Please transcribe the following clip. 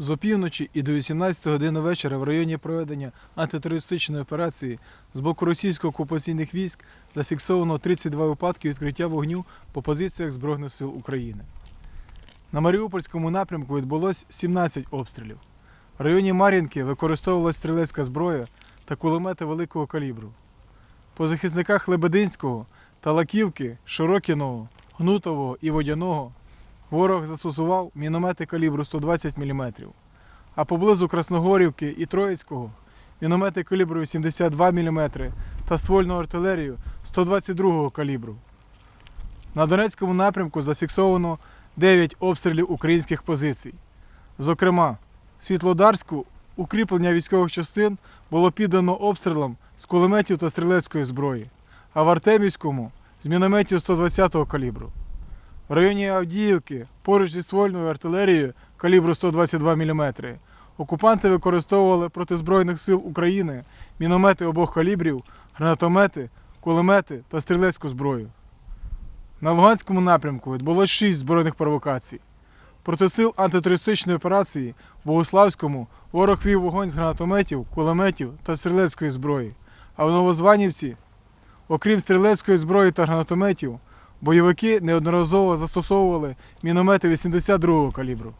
З опівночі і до 18 години вечора в районі проведення антитерористичної операції з боку російсько-окупаційних військ зафіксовано 32 випадки відкриття вогню по позиціях Збройних сил України. На Маріупольському напрямку відбулось 17 обстрілів. В районі Мар'їнки використовувалась стрілецька зброя та кулемети великого калібру. По захисниках Лебединського та Лаківки, Широкіного, Гнутового і Водяного ворог застосував міномети калібру 120 мм, а поблизу Красногорівки і Троїцького міномети калібру 82 мм та ствольну артилерію 122 калібру. На Донецькому напрямку зафіксовано 9 обстрілів українських позицій. Зокрема, Світлодарську укріплення військових частин було піддано обстрілам з кулеметів та стрілецької зброї, а в Артемівському з мінометів 120-го калібру. В районі Авдіївки поруч зі ствольною артилерією калібру 122 мм окупанти використовували проти Збройних сил України міномети обох калібрів, гранатомети, кулемети та стрілецьку зброю. На Луганському напрямку відбулось 6 збройних провокацій. Проти сил антитерористичної операції в Богославському ворог вів вогонь з гранатометів, кулеметів та стрілецької зброї. А в Новозванівці, окрім стрілецької зброї та гранатометів, бойовики неодноразово застосовували міномети 82-го калібру.